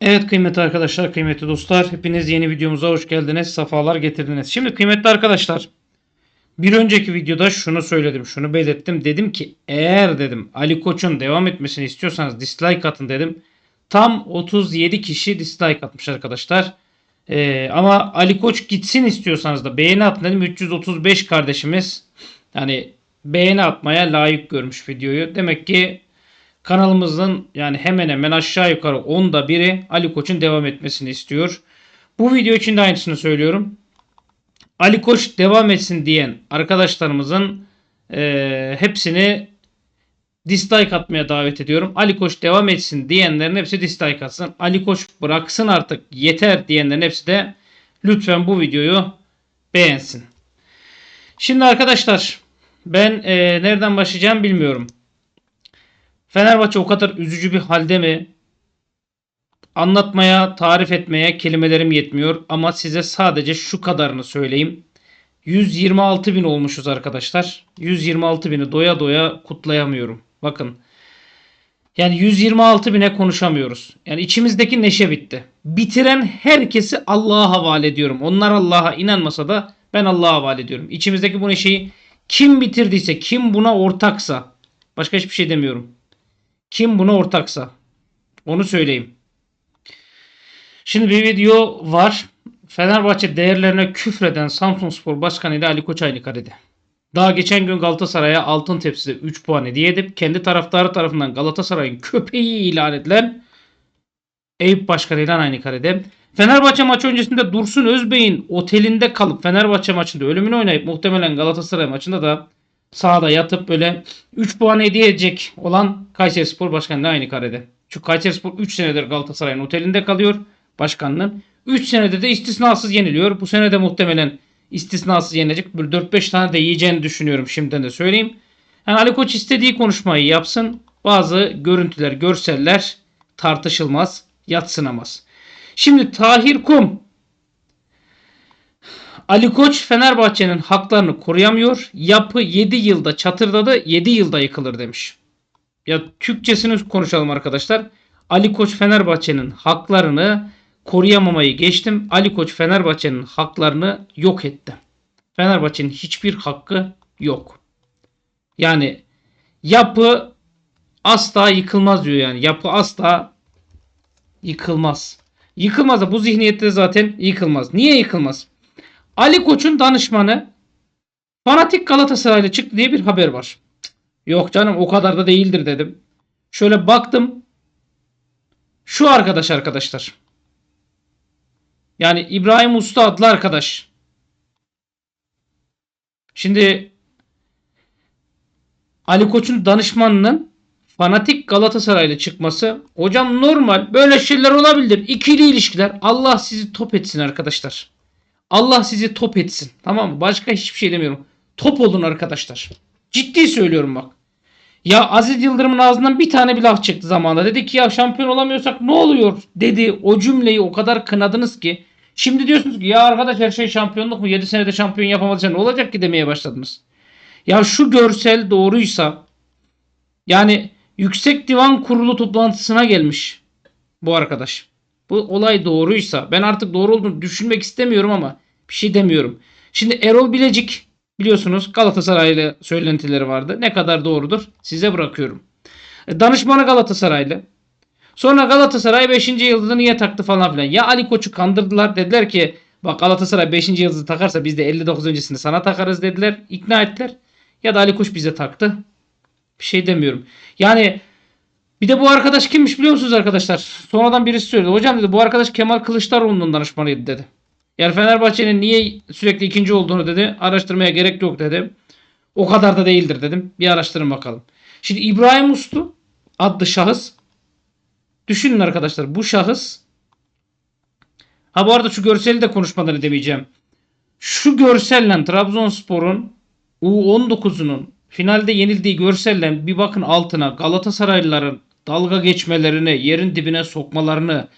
Evet kıymetli arkadaşlar, kıymetli dostlar, hepiniz yeni videomuza hoş geldiniz, safalar getirdiniz. Şimdi kıymetli arkadaşlar, bir önceki videoda şunu söyledim, şunu belirttim. Dedim ki eğer dedim Ali Koç'un devam etmesini istiyorsanız dislike atın dedim. Tam 37 kişi dislike atmış arkadaşlar. Ee, ama Ali Koç gitsin istiyorsanız da beğeni atın dedim. 335 kardeşimiz yani beğeni atmaya layık görmüş videoyu. Demek ki kanalımızın yani hemen hemen aşağı yukarı onda biri Ali Koç'un devam etmesini istiyor. Bu video için de aynısını söylüyorum. Ali Koç devam etsin diyen arkadaşlarımızın eee, hepsini dislike atmaya davet ediyorum. Ali Koç devam etsin diyenlerin hepsi dislike atsın. Ali Koç bıraksın artık yeter diyenlerin hepsi de lütfen bu videoyu beğensin. Şimdi arkadaşlar ben eee, nereden başlayacağım bilmiyorum. Fenerbahçe o kadar üzücü bir halde mi? Anlatmaya, tarif etmeye kelimelerim yetmiyor ama size sadece şu kadarını söyleyeyim. 126 bin olmuşuz arkadaşlar. 126 bini doya doya kutlayamıyorum. Bakın. Yani 126 bine konuşamıyoruz. Yani içimizdeki neşe bitti. Bitiren herkesi Allah'a havale ediyorum. Onlar Allah'a inanmasa da ben Allah'a havale ediyorum. İçimizdeki bu neşeyi kim bitirdiyse, kim buna ortaksa, başka hiçbir şey demiyorum. Kim buna ortaksa onu söyleyeyim. Şimdi bir video var. Fenerbahçe değerlerine küfreden Samsunspor Başkanı ile Ali Koç aynı karede. Daha geçen gün Galatasaray'a altın tepside 3 puan hediye edip kendi taraftarı tarafından Galatasaray'ın köpeği ilan edilen Eyüp Başkanı ile aynı karede. Fenerbahçe maçı öncesinde Dursun Özbey'in otelinde kalıp Fenerbahçe maçında ölümünü oynayıp muhtemelen Galatasaray maçında da sahada yatıp böyle 3 puan hediye edecek olan Kayseri Spor Başkanı ile aynı karede. Çünkü Kayseri Spor 3 senedir Galatasaray'ın otelinde kalıyor başkanının. 3 senede de istisnasız yeniliyor. Bu sene de muhtemelen istisnasız yenecek. Bir 4-5 tane de yiyeceğini düşünüyorum şimdiden de söyleyeyim. Yani Ali Koç istediği konuşmayı yapsın. Bazı görüntüler, görseller tartışılmaz, yatsınamaz. Şimdi Tahir Kum Ali Koç Fenerbahçe'nin haklarını koruyamıyor. Yapı 7 yılda çatırdadı, 7 yılda yıkılır demiş. Ya Türkçesini konuşalım arkadaşlar. Ali Koç Fenerbahçe'nin haklarını koruyamamayı geçtim. Ali Koç Fenerbahçe'nin haklarını yok etti. Fenerbahçe'nin hiçbir hakkı yok. Yani yapı asla yıkılmaz diyor yani. Yapı asla yıkılmaz. Yıkılmaz da bu zihniyette zaten yıkılmaz. Niye yıkılmaz? Ali Koç'un danışmanı fanatik Galatasaraylı çıktı diye bir haber var. Yok canım o kadar da değildir dedim. Şöyle baktım. Şu arkadaş arkadaşlar. Yani İbrahim Usta adlı arkadaş. Şimdi Ali Koç'un danışmanının fanatik Galatasaraylı çıkması hocam normal böyle şeyler olabilir. İkili ilişkiler. Allah sizi top etsin arkadaşlar. Allah sizi top etsin. Tamam mı? Başka hiçbir şey demiyorum. Top olun arkadaşlar. Ciddi söylüyorum bak. Ya Aziz Yıldırım'ın ağzından bir tane bir laf çıktı zamanında. Dedi ki ya şampiyon olamıyorsak ne oluyor? Dedi. O cümleyi o kadar kınadınız ki. Şimdi diyorsunuz ki ya arkadaş her şey şampiyonluk mu? 7 senede şampiyon yapamadıysa ne olacak ki demeye başladınız. Ya şu görsel doğruysa yani Yüksek Divan Kurulu toplantısına gelmiş bu arkadaş. Bu olay doğruysa ben artık doğru olduğunu düşünmek istemiyorum ama bir şey demiyorum. Şimdi Erol Bilecik biliyorsunuz Galatasaraylı söylentileri vardı. Ne kadar doğrudur size bırakıyorum. E, Danışmanı Galatasaraylı. Sonra Galatasaray 5. yıldızı niye taktı falan filan. Ya Ali Koç'u kandırdılar dediler ki bak Galatasaray 5. yıldızı takarsa biz de 59 öncesinde sana takarız dediler. İkna ettiler. Ya da Ali Koç bize taktı. Bir şey demiyorum. Yani bir de bu arkadaş kimmiş biliyor musunuz arkadaşlar? Sonradan birisi söyledi. Hocam dedi bu arkadaş Kemal Kılıçdaroğlu'nun danışmanıydı dedi. Yani Fenerbahçe'nin niye sürekli ikinci olduğunu dedi. Araştırmaya gerek yok dedi. O kadar da değildir dedim. Bir araştırın bakalım. Şimdi İbrahim Uslu adlı şahıs. Düşünün arkadaşlar bu şahıs. Ha bu arada şu görseli de konuşmadan edemeyeceğim. Şu görselle Trabzonspor'un U19'unun finalde yenildiği görselle bir bakın altına Galatasaraylıların dalga geçmelerini, yerin dibine sokmalarını,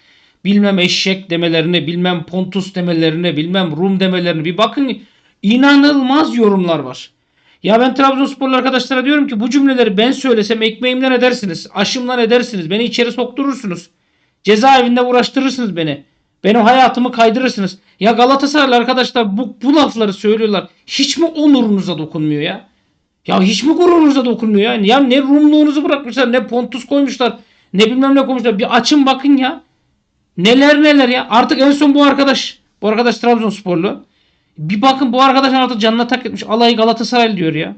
bilmem eşek demelerini, bilmem Pontus demelerini, bilmem Rum demelerini bir bakın inanılmaz yorumlar var. Ya ben Trabzonsporlu arkadaşlara diyorum ki bu cümleleri ben söylesem ekmeğimden edersiniz, aşımdan edersiniz, beni içeri sokturursunuz. Cezaevinde uğraştırırsınız beni. Benim hayatımı kaydırırsınız. Ya Galatasaraylı arkadaşlar bu, bu lafları söylüyorlar. Hiç mi onurunuza dokunmuyor ya? Ya hiç mi gururunuza dokunmuyor ya? Ya ne Rumluğunuzu bırakmışlar, ne Pontus koymuşlar, ne bilmem ne koymuşlar. Bir açın bakın ya. Neler neler ya. Artık en son bu arkadaş. Bu arkadaş Trabzonsporlu. Bir bakın bu arkadaş artık canına tak etmiş. Alayı Galatasaray diyor ya.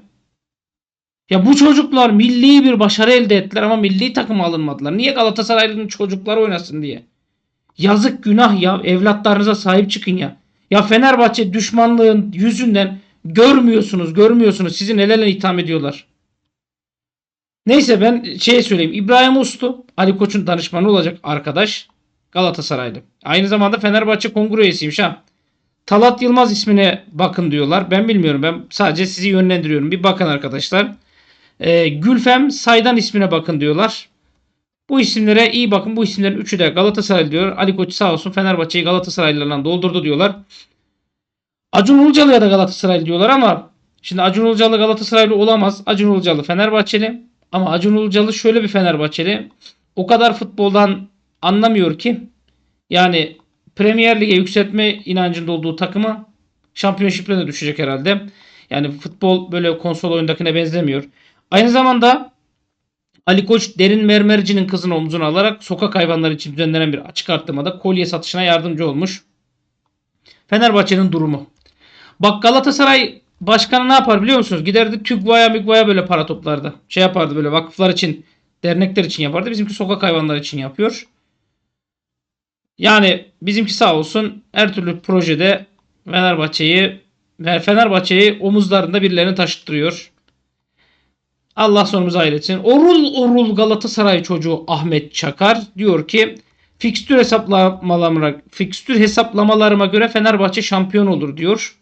Ya bu çocuklar milli bir başarı elde ettiler ama milli takıma alınmadılar. Niye Galatasaraylı'nın çocukları oynasın diye. Yazık günah ya. Evlatlarınıza sahip çıkın ya. Ya Fenerbahçe düşmanlığın yüzünden görmüyorsunuz, görmüyorsunuz. Sizi nelerle itham ediyorlar. Neyse ben şey söyleyeyim. İbrahim Uslu, Ali Koç'un danışmanı olacak arkadaş. Galatasaraylı. Aynı zamanda Fenerbahçe kongre üyesiymiş ha. Talat Yılmaz ismine bakın diyorlar. Ben bilmiyorum. Ben sadece sizi yönlendiriyorum. Bir bakın arkadaşlar. Ee, Gülfem Saydan ismine bakın diyorlar. Bu isimlere iyi bakın. Bu isimlerin üçü de Galatasaray diyor. Ali Koç sağ olsun Fenerbahçe'yi Galatasaraylılarla doldurdu diyorlar. Acun Ilıcalı'ya da Galatasaray diyorlar ama şimdi Acun Ilıcalı Galatasaraylı olamaz. Acun Ilıcalı Fenerbahçeli ama Acun Ilıcalı şöyle bir Fenerbahçeli. O kadar futboldan anlamıyor ki yani Premier Lig'e yükseltme inancında olduğu takımı şampiyonşiple de düşecek herhalde. Yani futbol böyle konsol oyundakine benzemiyor. Aynı zamanda Ali Koç Derin Mermerci'nin kızını omzuna alarak sokak hayvanları için düzenlenen bir açık arttırmada kolye satışına yardımcı olmuş. Fenerbahçe'nin durumu. Bak Galatasaray başkanı ne yapar biliyor musunuz? Giderdi TÜGVA'ya MÜGVA'ya böyle para toplardı. Şey yapardı böyle vakıflar için, dernekler için yapardı. Bizimki sokak hayvanları için yapıyor. Yani bizimki sağ olsun her türlü projede Fenerbahçe'yi Fenerbahçe'yi omuzlarında birilerini taşıttırıyor. Allah sonumuzu hayretsin. Orul orul Galatasaray çocuğu Ahmet Çakar diyor ki fikstür hesaplamalarıma, fikstür hesaplamalarıma göre Fenerbahçe şampiyon olur diyor.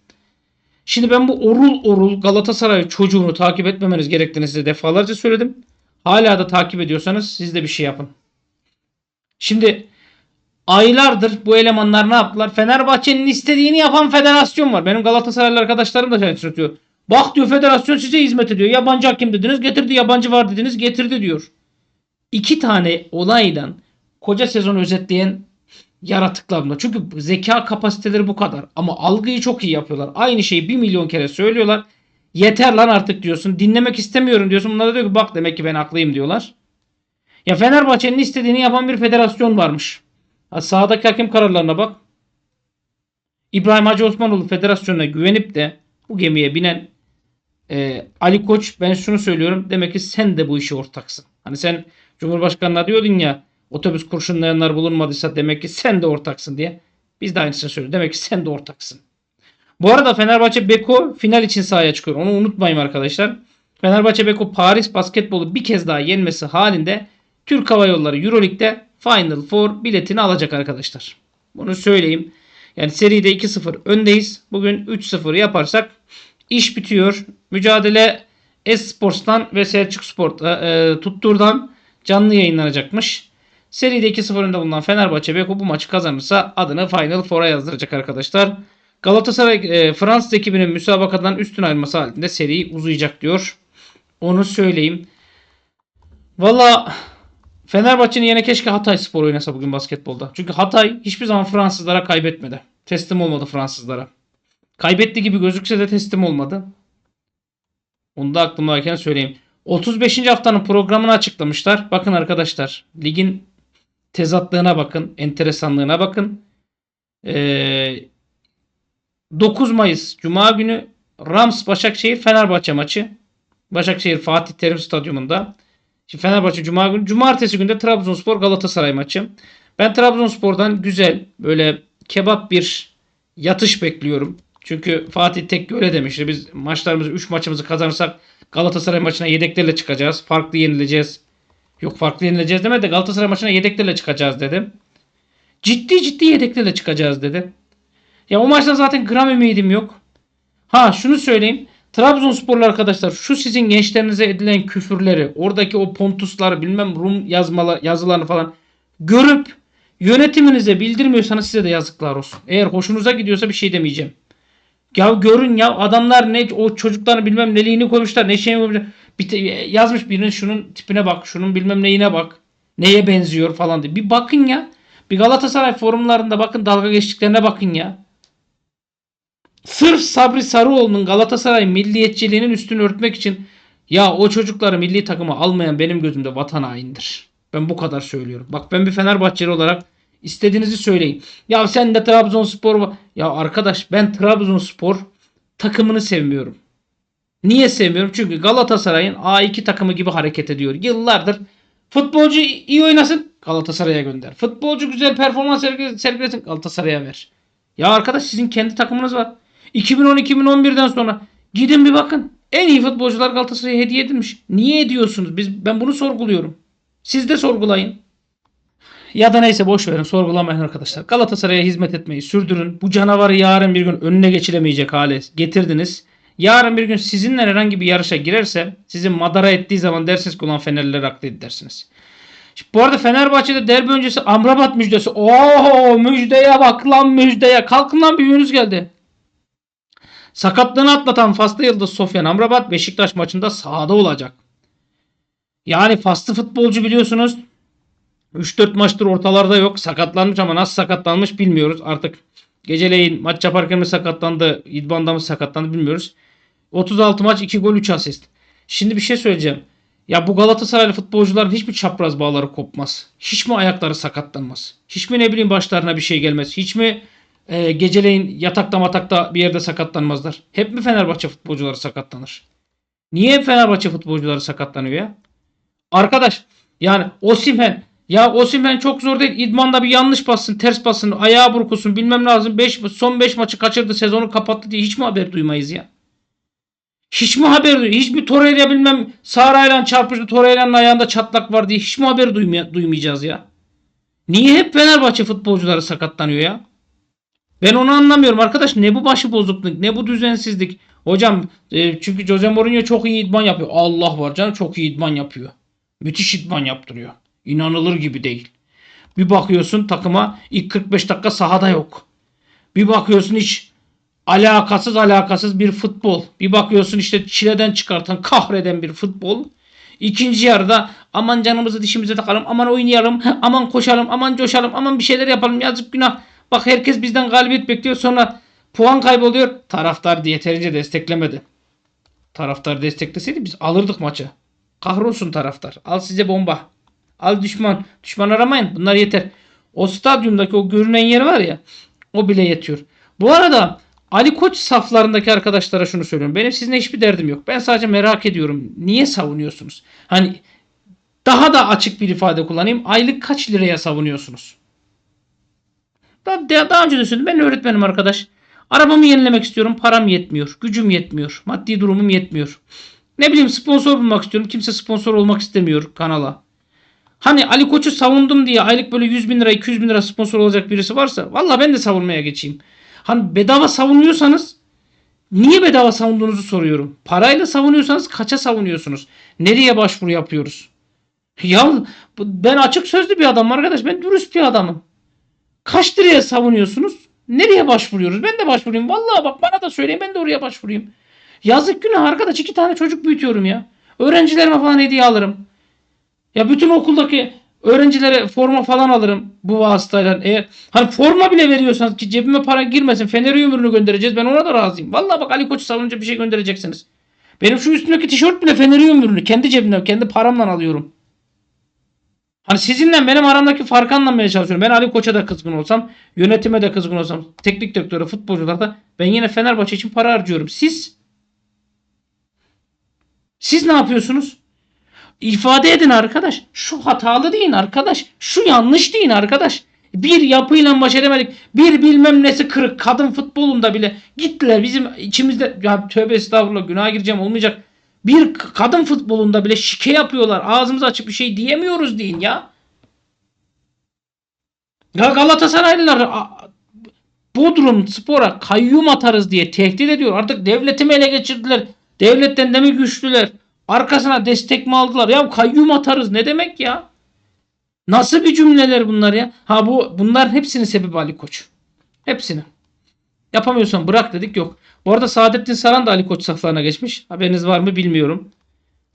Şimdi ben bu orul orul Galatasaray çocuğunu takip etmemeniz gerektiğini size defalarca söyledim. Hala da takip ediyorsanız siz de bir şey yapın. Şimdi aylardır bu elemanlar ne yaptılar? Fenerbahçe'nin istediğini yapan federasyon var. Benim Galatasaraylı arkadaşlarım da şey diyor. Bak diyor federasyon size hizmet ediyor. Yabancı hakim dediniz getirdi. Yabancı var dediniz getirdi diyor. İki tane olaydan koca sezon özetleyen yaratıklar bunlar. Çünkü zeka kapasiteleri bu kadar. Ama algıyı çok iyi yapıyorlar. Aynı şeyi bir milyon kere söylüyorlar. Yeter lan artık diyorsun. Dinlemek istemiyorum diyorsun. Bunlar da diyor ki bak demek ki ben haklıyım diyorlar. Ya Fenerbahçe'nin istediğini yapan bir federasyon varmış. Ha, sahadaki hakem kararlarına bak. İbrahim Hacı Osmanoğlu federasyonuna güvenip de bu gemiye binen e, Ali Koç ben şunu söylüyorum. Demek ki sen de bu işe ortaksın. Hani sen Cumhurbaşkanı'na diyordun ya otobüs kurşunlayanlar bulunmadıysa demek ki sen de ortaksın diye. Biz de aynısını söylüyoruz. Demek ki sen de ortaksın. Bu arada Fenerbahçe Beko final için sahaya çıkıyor. Onu unutmayın arkadaşlar. Fenerbahçe Beko Paris basketbolu bir kez daha yenmesi halinde Türk Hava Yolları Euroleague'de Final Four biletini alacak arkadaşlar. Bunu söyleyeyim. Yani seride 2-0 öndeyiz. Bugün 3-0 yaparsak iş bitiyor. Mücadele Esports'tan ve Selçuk Sport e, e, Tuttur'dan canlı yayınlanacakmış. Seride 2-0 önde bulunan Fenerbahçe Beko bu maçı kazanırsa adını Final Four'a yazdıracak arkadaşlar. Galatasaray e, Fransız ekibinin müsabakadan üstün ayrılması halinde seri uzayacak diyor. Onu söyleyeyim. Valla Fenerbahçe'nin yine keşke Hatay Spor oynasa bugün basketbolda. Çünkü Hatay hiçbir zaman Fransızlara kaybetmedi. Teslim olmadı Fransızlara. Kaybetti gibi gözükse de teslim olmadı. Onu da aklımdayken söyleyeyim. 35. haftanın programını açıklamışlar. Bakın arkadaşlar. Ligin tezatlığına bakın. Enteresanlığına bakın. Ee, 9 Mayıs Cuma günü Rams Başakşehir Fenerbahçe maçı. Başakşehir Fatih Terim Stadyumunda. Şimdi Fenerbahçe Cuma günü. Cumartesi günde Trabzonspor Galatasaray maçı. Ben Trabzonspor'dan güzel böyle kebap bir yatış bekliyorum. Çünkü Fatih Tekke öyle demişti. Biz maçlarımızı 3 maçımızı kazanırsak Galatasaray maçına yedeklerle çıkacağız. Farklı yenileceğiz. Yok farklı yenileceğiz demedi de Galatasaray maçına yedeklerle çıkacağız dedim. Ciddi ciddi yedeklerle çıkacağız dedi. Ya o maçta zaten gram ümidim yok. Ha şunu söyleyeyim. Trabzonsporlu arkadaşlar şu sizin gençlerinize edilen küfürleri, oradaki o pontusları bilmem Rum yazmalı, yazılarını falan görüp yönetiminize bildirmiyorsanız size de yazıklar olsun. Eğer hoşunuza gidiyorsa bir şey demeyeceğim. Ya görün ya adamlar ne o çocukların bilmem neliğini koymuşlar ne şeyini koymuşlar. Bir te- yazmış birinin şunun tipine bak şunun bilmem neyine bak. Neye benziyor falan diye. Bir bakın ya. Bir Galatasaray forumlarında bakın dalga geçtiklerine bakın ya. Sırf Sabri Sarıoğlu'nun Galatasaray milliyetçiliğinin üstünü örtmek için ya o çocukları milli takıma almayan benim gözümde vatan haindir. Ben bu kadar söylüyorum. Bak ben bir Fenerbahçeli olarak istediğinizi söyleyin. Ya sen de Trabzonspor var. Ya arkadaş ben Trabzonspor takımını sevmiyorum. Niye sevmiyorum? Çünkü Galatasaray'ın A2 takımı gibi hareket ediyor. Yıllardır futbolcu iyi oynasın Galatasaray'a gönder. Futbolcu güzel performans sergile- sergilesin Galatasaray'a ver. Ya arkadaş sizin kendi takımınız var. 2010-2011'den sonra gidin bir bakın. En iyi futbolcular Galatasaray'a hediye edilmiş. Niye ediyorsunuz? Biz ben bunu sorguluyorum. Siz de sorgulayın. Ya da neyse boş verin sorgulamayın arkadaşlar. Galatasaray'a hizmet etmeyi sürdürün. Bu canavarı yarın bir gün önüne geçilemeyecek hale getirdiniz. Yarın bir gün sizinle herhangi bir yarışa girerse sizi madara ettiği zaman dersiniz ki ulan Fenerliler haklıydı dersiniz. Şimdi bu arada Fenerbahçe'de derbi öncesi Amrabat müjdesi. Oo müjdeye bak lan müjdeye. Kalkın lan büyüğünüz geldi. Sakatlığını atlatan Faslı Yıldız Sofyan Amrabat Beşiktaş maçında sahada olacak. Yani Faslı futbolcu biliyorsunuz 3-4 maçtır ortalarda yok. Sakatlanmış ama nasıl sakatlanmış bilmiyoruz. Artık geceleyin maç yaparken mi sakatlandı, idmanda mı sakatlandı bilmiyoruz. 36 maç 2 gol 3 asist. Şimdi bir şey söyleyeceğim. Ya bu Galatasaraylı futbolcuların hiç mi çapraz bağları kopmaz? Hiç mi ayakları sakatlanmaz? Hiç mi ne bileyim başlarına bir şey gelmez? Hiç mi e, geceleyin yatakta matakta bir yerde sakatlanmazlar? Hep mi Fenerbahçe futbolcuları sakatlanır? Niye Fenerbahçe futbolcuları sakatlanıyor ya? Arkadaş yani Osimhen ya Osimhen çok zor değil. İdmanda bir yanlış bassın, ters bassın, ayağı burkusun bilmem lazım. Beş, son 5 maçı kaçırdı, sezonu kapattı diye hiç mi haber duymayız ya? Hiç mi haber? Hiç mi Torreira bilmem Sarayla çarpıştı, Torreira'nın ayağında çatlak var diye hiç mi haber duymaya, duymayacağız ya? Niye hep Fenerbahçe futbolcuları sakatlanıyor ya? Ben onu anlamıyorum arkadaş. Ne bu başı bozukluk, ne bu düzensizlik. Hocam e, çünkü Jose Mourinho çok iyi idman yapıyor. Allah var canım çok iyi idman yapıyor. Müthiş idman yaptırıyor. İnanılır gibi değil. Bir bakıyorsun takıma ilk 45 dakika sahada yok. Bir bakıyorsun hiç alakasız alakasız bir futbol. Bir bakıyorsun işte çileden çıkartan kahreden bir futbol. İkinci yarıda aman canımızı dişimize takalım, aman oynayalım, aman koşalım, aman coşalım, aman bir şeyler yapalım yazık günah. Bak herkes bizden galibiyet bekliyor sonra puan kayboluyor. Taraftar yeterince desteklemedi. Taraftar destekleseydi biz alırdık maçı. Kahrolsun taraftar. Al size bomba. Al düşman. Düşman aramayın. Bunlar yeter. O stadyumdaki o görünen yer var ya o bile yetiyor. Bu arada Ali Koç saflarındaki arkadaşlara şunu söylüyorum. Benim sizinle hiçbir derdim yok. Ben sadece merak ediyorum. Niye savunuyorsunuz? Hani daha da açık bir ifade kullanayım. Aylık kaç liraya savunuyorsunuz? Daha, daha önce de söyledim. Ben öğretmenim arkadaş. Arabamı yenilemek istiyorum. Param yetmiyor. Gücüm yetmiyor. Maddi durumum yetmiyor. Ne bileyim sponsor bulmak istiyorum. Kimse sponsor olmak istemiyor kanala. Hani Ali Koç'u savundum diye aylık böyle 100 bin lira 200 bin lira sponsor olacak birisi varsa valla ben de savunmaya geçeyim. Hani bedava savunuyorsanız niye bedava savunduğunuzu soruyorum. Parayla savunuyorsanız kaça savunuyorsunuz? Nereye başvuru yapıyoruz? Ya ben açık sözlü bir adamım arkadaş. Ben dürüst bir adamım. Kaç liraya savunuyorsunuz? Nereye başvuruyoruz? Ben de başvurayım. Vallahi bak bana da söyleyin ben de oraya başvurayım. Yazık günah arkadaş. iki tane çocuk büyütüyorum ya. Öğrencilerime falan hediye alırım. Ya bütün okuldaki öğrencilere forma falan alırım bu vasıtayla. Eğer hani forma bile veriyorsanız ki cebime para girmesin Fener'e ömrünü göndereceğiz. Ben ona da razıyım. Vallahi bak Ali Koç savununca bir şey göndereceksiniz. Benim şu üstümdeki tişört bile Fener'e ömrünü kendi cebimden, kendi paramla alıyorum. Hani sizinle benim aramdaki farkı anlamaya çalışıyorum. Ben Ali Koç'a da kızgın olsam, yönetime de kızgın olsam, teknik direktöre, futbolculara da ben yine Fenerbahçe için para harcıyorum. Siz? Siz ne yapıyorsunuz? İfade edin arkadaş. Şu hatalı deyin arkadaş. Şu yanlış deyin arkadaş. Bir yapıyla baş edemedik. Bir bilmem nesi kırık. Kadın futbolunda bile gittiler bizim içimizde. Ya tövbe estağfurullah günaha gireceğim olmayacak. Bir kadın futbolunda bile şike yapıyorlar. Ağzımızı açıp bir şey diyemiyoruz deyin ya. Ya Galatasaraylılar Bodrum Spor'a kayyum atarız diye tehdit ediyor. Artık devletimi ele geçirdiler. Devletten de mi güçlüler? Arkasına destek mi aldılar? Ya kayyum atarız ne demek ya? Nasıl bir cümleler bunlar ya? Ha bu bunların hepsinin sebebi Ali Koç. Hepsini. Yapamıyorsan bırak dedik yok. Bu arada Saadettin Saran da Ali Koç saflarına geçmiş. Haberiniz var mı bilmiyorum.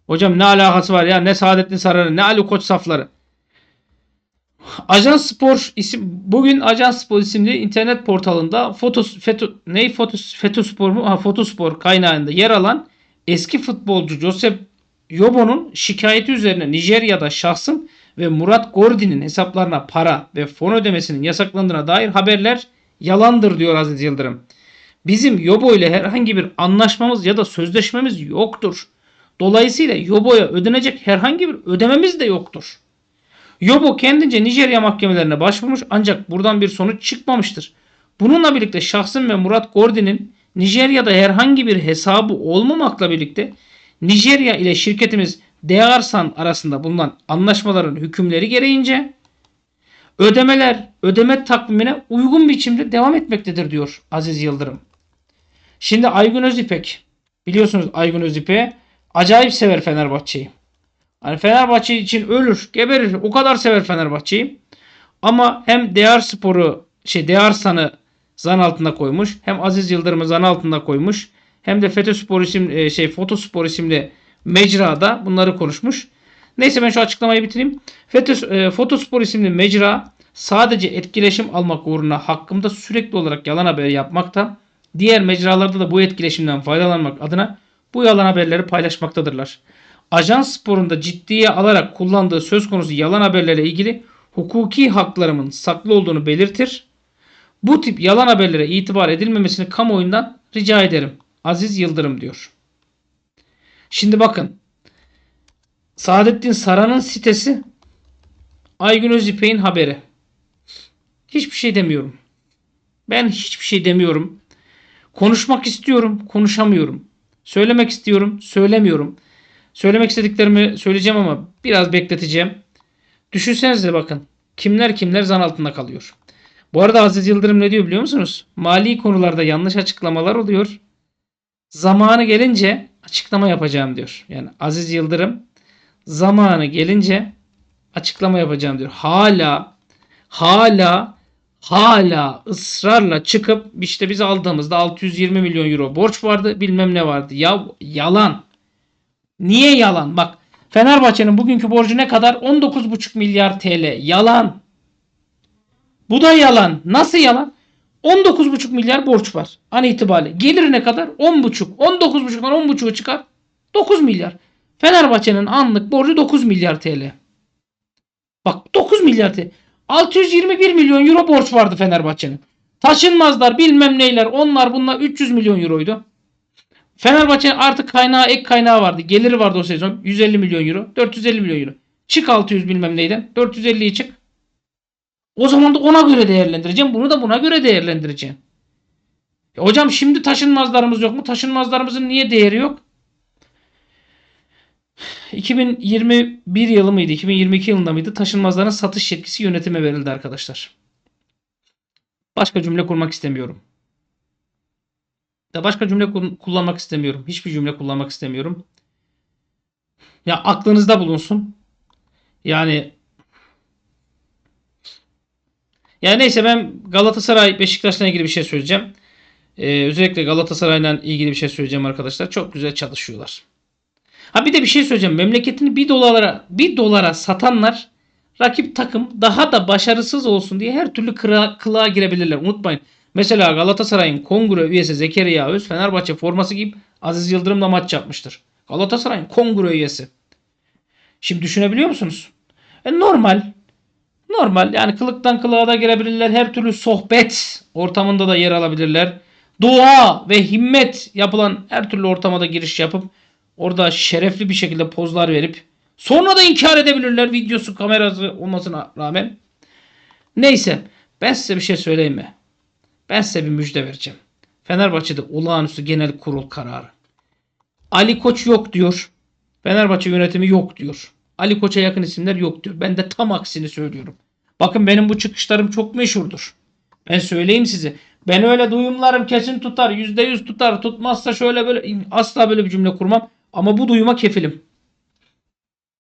Hocam ne alakası var ya? Ne Saadettin Saran'ı ne Ali Koç safları. Ajans Spor isim bugün Ajans Spor isimli internet portalında Fotos Feto ne Fotos Fetospor mu? Ha Fotospor kaynağında yer alan eski futbolcu Josep Yobo'nun şikayeti üzerine Nijerya'da şahsın ve Murat Gordi'nin hesaplarına para ve fon ödemesinin yasaklandığına dair haberler yalandır diyor Aziz Yıldırım. Bizim Yobo ile herhangi bir anlaşmamız ya da sözleşmemiz yoktur. Dolayısıyla Yobo'ya ödenecek herhangi bir ödememiz de yoktur. Yobo kendince Nijerya mahkemelerine başvurmuş ancak buradan bir sonuç çıkmamıştır. Bununla birlikte şahsım ve Murat Gordi'nin Nijerya'da herhangi bir hesabı olmamakla birlikte Nijerya ile şirketimiz Dearsan arasında bulunan anlaşmaların hükümleri gereğince ödemeler ödeme takvimine uygun biçimde devam etmektedir diyor Aziz Yıldırım. Şimdi Aygün Özipek biliyorsunuz Aygün Özipek'i acayip sever Fenerbahçe'yi. Hani Fenerbahçe için ölür, geberir. O kadar sever Fenerbahçe'yi. Ama hem Değer Spor'u şey Dearsan'ı zan altında koymuş. Hem Aziz Yıldırım'ı zan altında koymuş. Hem de FETÖ Spor isim şey Fotospor isimli mecrada bunları konuşmuş. Neyse ben şu açıklamayı bitireyim. FETÖ, e, Fotospor isimli mecra sadece etkileşim almak uğruna hakkımda sürekli olarak yalan haber yapmakta. Diğer mecralarda da bu etkileşimden faydalanmak adına bu yalan haberleri paylaşmaktadırlar. Ajans sporunda ciddiye alarak kullandığı söz konusu yalan haberlere ilgili hukuki haklarımın saklı olduğunu belirtir. Bu tip yalan haberlere itibar edilmemesini kamuoyundan rica ederim. Aziz Yıldırım diyor. Şimdi bakın. Saadettin Saran'ın sitesi Aygün Özipek'in haberi. Hiçbir şey demiyorum. Ben hiçbir şey demiyorum. Konuşmak istiyorum, konuşamıyorum. Söylemek istiyorum, söylemiyorum. Söylemek istediklerimi söyleyeceğim ama biraz bekleteceğim. Düşünsenize bakın. Kimler kimler zan altında kalıyor. Bu arada Aziz Yıldırım ne diyor biliyor musunuz? Mali konularda yanlış açıklamalar oluyor. Zamanı gelince açıklama yapacağım diyor. Yani Aziz Yıldırım zamanı gelince açıklama yapacağım diyor. Hala hala hala ısrarla çıkıp işte biz aldığımızda 620 milyon euro borç vardı bilmem ne vardı. Ya yalan. Niye yalan? Bak Fenerbahçe'nin bugünkü borcu ne kadar? 19,5 milyar TL. Yalan. Bu da yalan. Nasıl yalan? 19,5 milyar borç var an itibariyle. Gelir ne kadar? 10,5. 19,5'dan 10,5'u çıkar. 9 milyar. Fenerbahçe'nin anlık borcu 9 milyar TL. Bak 9 milyar TL. 621 milyon euro borç vardı Fenerbahçe'nin. Taşınmazlar bilmem neyler onlar bunlar 300 milyon euroydu. Fenerbahçe artık kaynağı ek kaynağı vardı. Geliri vardı o sezon. 150 milyon euro. 450 milyon euro. Çık 600 bilmem neyden. 450'yi çık. O zaman da ona göre değerlendireceğim. Bunu da buna göre değerlendireceğim. E hocam şimdi taşınmazlarımız yok mu? Taşınmazlarımızın niye değeri yok? 2021 yılı mıydı? 2022 yılında mıydı? Taşınmazların satış yetkisi yönetime verildi arkadaşlar. Başka cümle kurmak istemiyorum. Da başka cümle kullanmak istemiyorum. Hiçbir cümle kullanmak istemiyorum. Ya aklınızda bulunsun. Yani yani neyse ben Galatasaray Beşiktaş'la ilgili bir şey söyleyeceğim. Ee, özellikle Galatasaray'la ilgili bir şey söyleyeceğim arkadaşlar. Çok güzel çalışıyorlar. Ha bir de bir şey söyleyeceğim. Memleketini bir dolara bir dolara satanlar rakip takım daha da başarısız olsun diye her türlü kıra, kılığa girebilirler. Unutmayın. Mesela Galatasaray'ın kongre üyesi Zekeriya Öz Fenerbahçe forması giyip Aziz Yıldırım'la maç yapmıştır. Galatasaray'ın kongre üyesi. Şimdi düşünebiliyor musunuz? E normal. Normal yani kılıktan kılığa da girebilirler. Her türlü sohbet ortamında da yer alabilirler. Dua ve himmet yapılan her türlü ortama da giriş yapıp orada şerefli bir şekilde pozlar verip sonra da inkar edebilirler videosu kamerası olmasına rağmen. Neyse ben size bir şey söyleyeyim mi? Ben size bir müjde vereceğim. Fenerbahçe'de olağanüstü genel kurul kararı. Ali Koç yok diyor. Fenerbahçe yönetimi yok diyor. Ali Koç'a yakın isimler yok diyor. Ben de tam aksini söylüyorum. Bakın benim bu çıkışlarım çok meşhurdur. Ben söyleyeyim size. Ben öyle duyumlarım kesin tutar. Yüzde yüz tutar. Tutmazsa şöyle böyle asla böyle bir cümle kurmam. Ama bu duyuma kefilim.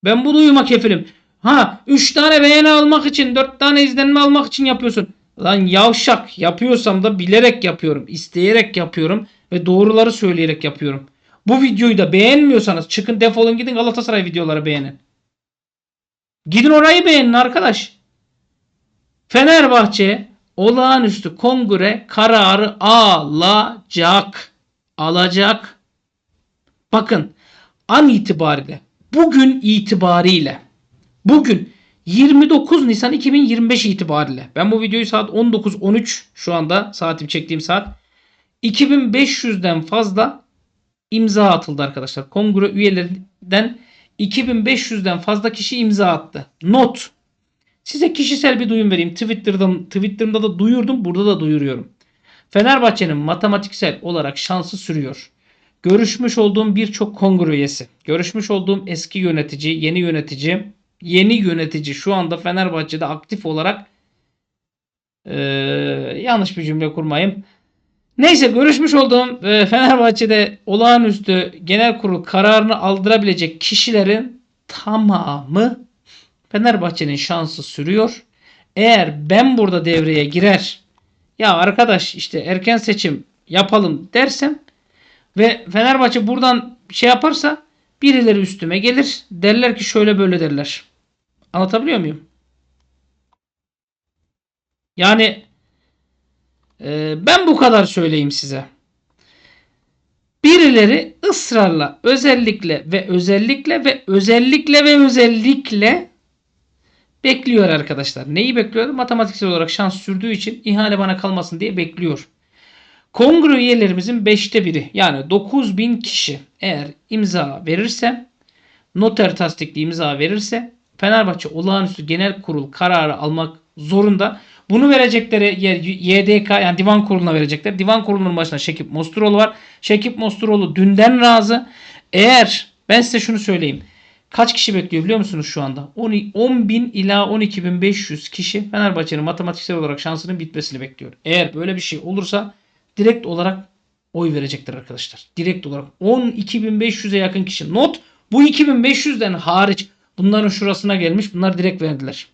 Ben bu duyuma kefilim. Ha 3 tane beğeni almak için 4 tane izlenme almak için yapıyorsun. Lan yavşak yapıyorsam da bilerek yapıyorum. isteyerek yapıyorum. Ve doğruları söyleyerek yapıyorum. Bu videoyu da beğenmiyorsanız çıkın defolun gidin Galatasaray videoları beğenin. Gidin orayı beğenin arkadaş. Fenerbahçe olağanüstü kongre kararı alacak. Alacak. Bakın an itibariyle bugün itibariyle bugün 29 Nisan 2025 itibariyle ben bu videoyu saat 19.13 şu anda saatim çektiğim saat 2500'den fazla imza atıldı arkadaşlar. Kongre üyelerinden 2500'den fazla kişi imza attı. Not. Size kişisel bir duyum vereyim. Twitter'dan Twitter'ımda da duyurdum, burada da duyuruyorum. Fenerbahçe'nin matematiksel olarak şansı sürüyor. Görüşmüş olduğum birçok kongre üyesi, görüşmüş olduğum eski yönetici, yeni yönetici, yeni yönetici şu anda Fenerbahçe'de aktif olarak eee, yanlış bir cümle kurmayayım. Neyse görüşmüş olduğum e, Fenerbahçe'de olağanüstü genel kurul kararını aldırabilecek kişilerin tamamı Fenerbahçe'nin şansı sürüyor. Eğer ben burada devreye girer ya arkadaş işte erken seçim yapalım dersem ve Fenerbahçe buradan şey yaparsa birileri üstüme gelir. Derler ki şöyle böyle derler. Anlatabiliyor muyum? Yani ee, ben bu kadar söyleyeyim size. Birileri ısrarla özellikle ve özellikle ve özellikle ve özellikle bekliyor arkadaşlar. Neyi bekliyor? Matematiksel olarak şans sürdüğü için ihale bana kalmasın diye bekliyor. Kongre üyelerimizin 5'te biri yani 9000 kişi eğer imza verirse noter tasdikli imza verirse Fenerbahçe olağanüstü genel kurul kararı almak zorunda. Bunu verecekleri yer YDK yani divan kuruluna verecekler. Divan kurulunun başında Şekip Mosturoğlu var. Şekip Mosturoğlu dünden razı. Eğer ben size şunu söyleyeyim. Kaç kişi bekliyor biliyor musunuz şu anda? 10 bin ila 12.500 kişi Fenerbahçe'nin matematiksel olarak şansının bitmesini bekliyor. Eğer böyle bir şey olursa direkt olarak oy verecektir arkadaşlar. Direkt olarak 12.500'e yakın kişi. Not bu 2500'den hariç bunların şurasına gelmiş. Bunlar direkt verdiler.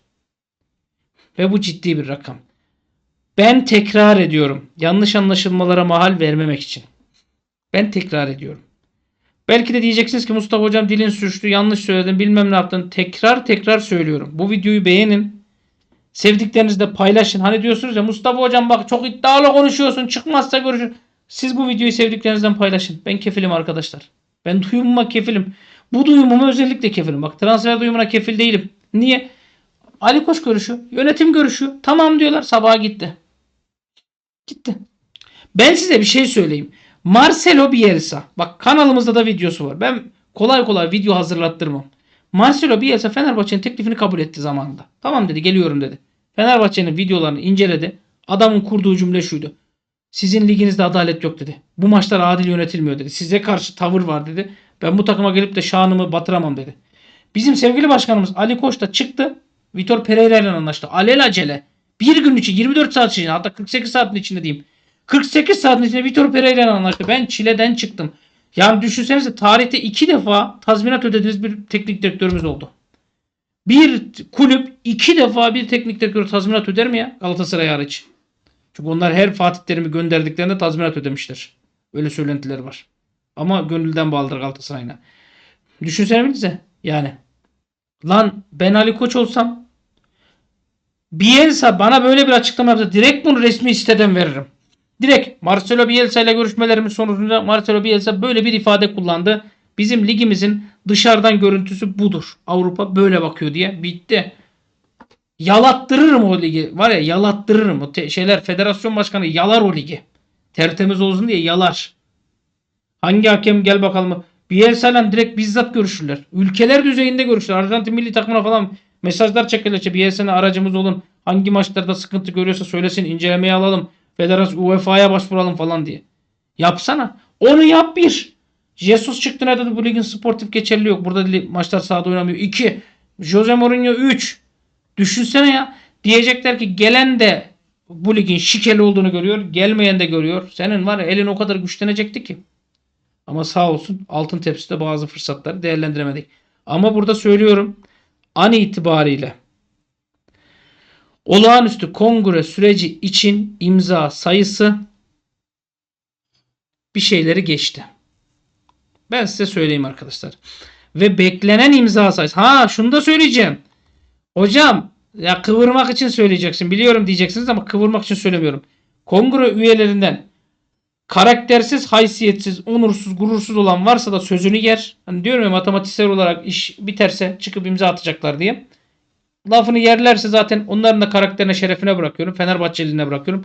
Ve bu ciddi bir rakam. Ben tekrar ediyorum. Yanlış anlaşılmalara mahal vermemek için. Ben tekrar ediyorum. Belki de diyeceksiniz ki Mustafa hocam dilin sürçtü, yanlış söyledin, bilmem ne yaptın. Tekrar tekrar söylüyorum. Bu videoyu beğenin. Sevdiklerinizle paylaşın. Hani diyorsunuz ya Mustafa hocam bak çok iddialı konuşuyorsun. Çıkmazsa görüşür. Siz bu videoyu sevdiklerinizden paylaşın. Ben kefilim arkadaşlar. Ben duyumuma kefilim. Bu duyumuma özellikle kefilim. Bak transfer duyumuna kefil değilim. Niye? Ali Koç görüşü, yönetim görüşü. Tamam diyorlar. Sabaha gitti. Gitti. Ben size bir şey söyleyeyim. Marcelo Bielsa. Bak kanalımızda da videosu var. Ben kolay kolay video hazırlattırmam. Marcelo Bielsa Fenerbahçe'nin teklifini kabul etti zamanında. Tamam dedi geliyorum dedi. Fenerbahçe'nin videolarını inceledi. Adamın kurduğu cümle şuydu. Sizin liginizde adalet yok dedi. Bu maçlar adil yönetilmiyor dedi. Size karşı tavır var dedi. Ben bu takıma gelip de şanımı batıramam dedi. Bizim sevgili başkanımız Ali Koç da çıktı. Vitor Pereira ile anlaştı. Alelacele. Bir gün için 24 saat içinde hatta 48 saatin içinde diyeyim. 48 saatin içinde Vitor Pereira ile anlaştı. Ben çileden çıktım. Yani düşünsenize tarihte iki defa tazminat ödediğiniz bir teknik direktörümüz oldu. Bir kulüp iki defa bir teknik direktör tazminat öder mi ya? Galatasaray hariç. Çünkü onlar her Fatih Terim'i gönderdiklerinde tazminat ödemişler. Öyle söylentiler var. Ama gönülden bağlıdır Galatasaray'ına. Düşünsene bize yani. Lan ben Ali Koç olsam Bielsa bana böyle bir açıklama yapsa direkt bunu resmi siteden veririm. Direkt Marcelo Bielsa ile görüşmelerimin sonucunda Marcelo Bielsa böyle bir ifade kullandı. Bizim ligimizin dışarıdan görüntüsü budur. Avrupa böyle bakıyor diye bitti. Yalattırırım o ligi. Var ya yalattırırım. O şeyler federasyon başkanı yalar o ligi. Tertemiz olsun diye yalar. Hangi hakem gel bakalım. Bielsa'yla direkt bizzat görüşürler. Ülkeler düzeyinde görüşürler. Arjantin milli takımına falan mesajlar çekerler. İşte Bielsa'na aracımız olun. Hangi maçlarda sıkıntı görüyorsa söylesin. incelemeye alalım. Federasyon UEFA'ya başvuralım falan diye. Yapsana. Onu yap bir. Jesus çıktı ne dedi bu ligin sportif geçerli yok. Burada maçlar sahada oynamıyor. 2. Jose Mourinho 3. Düşünsene ya. Diyecekler ki gelen de bu ligin şikeli olduğunu görüyor. Gelmeyen de görüyor. Senin var ya elin o kadar güçlenecekti ki. Ama sağ olsun altın tepside bazı fırsatları değerlendiremedik. Ama burada söylüyorum an itibariyle olağanüstü kongre süreci için imza sayısı bir şeyleri geçti. Ben size söyleyeyim arkadaşlar. Ve beklenen imza sayısı. Ha şunu da söyleyeceğim. Hocam ya kıvırmak için söyleyeceksin. Biliyorum diyeceksiniz ama kıvırmak için söylemiyorum. Kongre üyelerinden karaktersiz, haysiyetsiz, onursuz, gurursuz olan varsa da sözünü yer. Hani diyorum ya matematiksel olarak iş biterse çıkıp imza atacaklar diye. Lafını yerlerse zaten onların da karakterine, şerefine bırakıyorum. Fenerbahçeliğine bırakıyorum.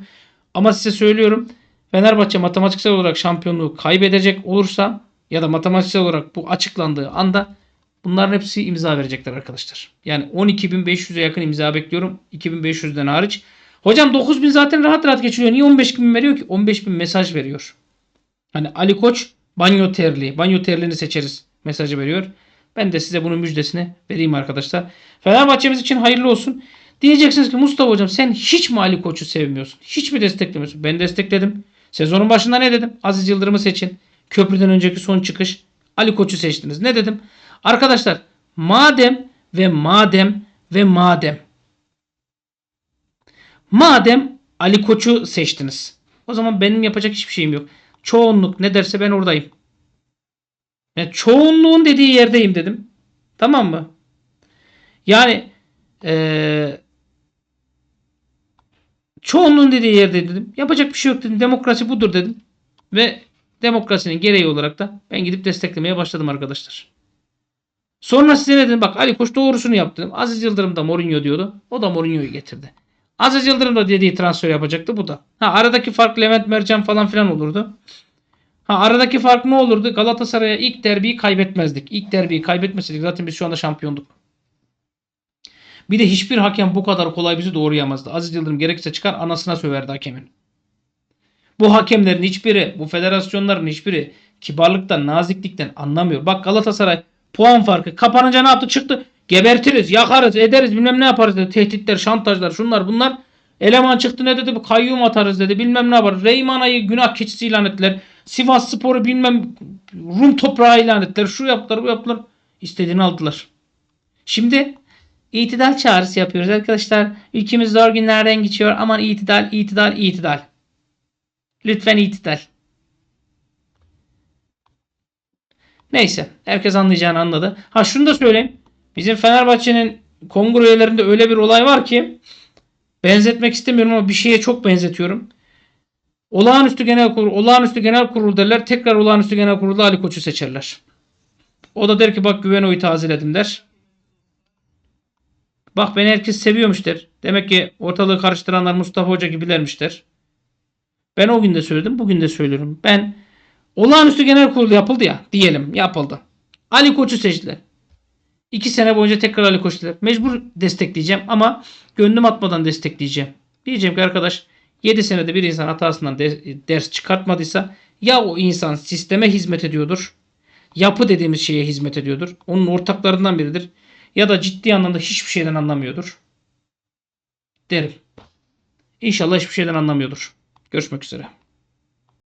Ama size söylüyorum. Fenerbahçe matematiksel olarak şampiyonluğu kaybedecek olursa ya da matematiksel olarak bu açıklandığı anda bunların hepsi imza verecekler arkadaşlar. Yani 12.500'e yakın imza bekliyorum. 2.500'den hariç. Hocam 9.000 zaten rahat rahat geçiriyor. Niye 15.000 veriyor ki? 15.000 mesaj veriyor. Hani Ali Koç banyo terliği. Banyo terliğini seçeriz mesajı veriyor. Ben de size bunun müjdesini vereyim arkadaşlar. Fenerbahçemiz için hayırlı olsun. Diyeceksiniz ki Mustafa hocam sen hiç mi Ali Koç'u sevmiyorsun? Hiç mi desteklemiyorsun? Ben destekledim. Sezonun başında ne dedim? Aziz Yıldırım'ı seçin. Köprüden önceki son çıkış. Ali Koç'u seçtiniz. Ne dedim? Arkadaşlar madem ve madem ve madem madem Ali Koç'u seçtiniz. O zaman benim yapacak hiçbir şeyim yok. Çoğunluk ne derse ben oradayım. Yani çoğunluğun dediği yerdeyim dedim. Tamam mı? Yani eee çoğunluğun dediği yerde dedim. Yapacak bir şey yok dedim. Demokrasi budur dedim. Ve demokrasinin gereği olarak da ben gidip desteklemeye başladım arkadaşlar. Sonra size ne dedim? Bak Ali Koç doğrusunu yaptı. Aziz Yıldırım da Mourinho diyordu. O da Mourinho'yu getirdi. Aziz Yıldırım da dediği transfer yapacaktı. Bu da. Ha aradaki fark Levent Mercan falan filan olurdu. Ha aradaki fark ne olurdu? Galatasaray'a ilk derbiyi kaybetmezdik. İlk derbiyi kaybetmeseydik zaten biz şu anda şampiyonduk. Bir de hiçbir hakem bu kadar kolay bizi doğrayamazdı. Aziz Yıldırım gerekirse çıkar anasına söverdi hakemin. Bu hakemlerin hiçbiri, bu federasyonların hiçbiri kibarlıktan, naziklikten anlamıyor. Bak Galatasaray puan farkı kapanınca ne yaptı? Çıktı. Gebertiriz, yakarız, ederiz, bilmem ne yaparız dedi. Tehditler, şantajlar, şunlar bunlar. Eleman çıktı ne dedi? Kayyum atarız dedi. Bilmem ne yapar. Reymana'yı günah keçisi ilan ettiler. Sivas Spor'u bilmem Rum toprağı ilan ettiler. Şu yaptılar, bu yaptılar. İstediğini aldılar. Şimdi itidal çağrısı yapıyoruz arkadaşlar. Ülkemiz zor günlerden geçiyor. Aman itidal, itidal, itidal. Lütfen itidal. Neyse. Herkes anlayacağını anladı. Ha şunu da söyleyeyim. Bizim Fenerbahçe'nin kongre üyelerinde öyle bir olay var ki benzetmek istemiyorum ama bir şeye çok benzetiyorum. Olağanüstü genel kurul, olağanüstü genel kurul derler. Tekrar olağanüstü genel kurulda Ali Koç'u seçerler. O da der ki bak güven oyu tazeledim der. Bak beni herkes seviyormuş der. Demek ki ortalığı karıştıranlar Mustafa Hoca gibilermiş der. Ben o gün de söyledim, bugün de söylüyorum. Ben olağanüstü genel kurul yapıldı ya diyelim yapıldı. Ali Koç'u seçtiler. İki sene boyunca tekrar Ali Koç dediler. Mecbur destekleyeceğim ama gönlüm atmadan destekleyeceğim. Diyeceğim ki arkadaş 7 senede bir insan hatasından de- ders çıkartmadıysa ya o insan sisteme hizmet ediyordur. Yapı dediğimiz şeye hizmet ediyordur. Onun ortaklarından biridir. Ya da ciddi anlamda hiçbir şeyden anlamıyordur. Derim. İnşallah hiçbir şeyden anlamıyordur. Görüşmek üzere.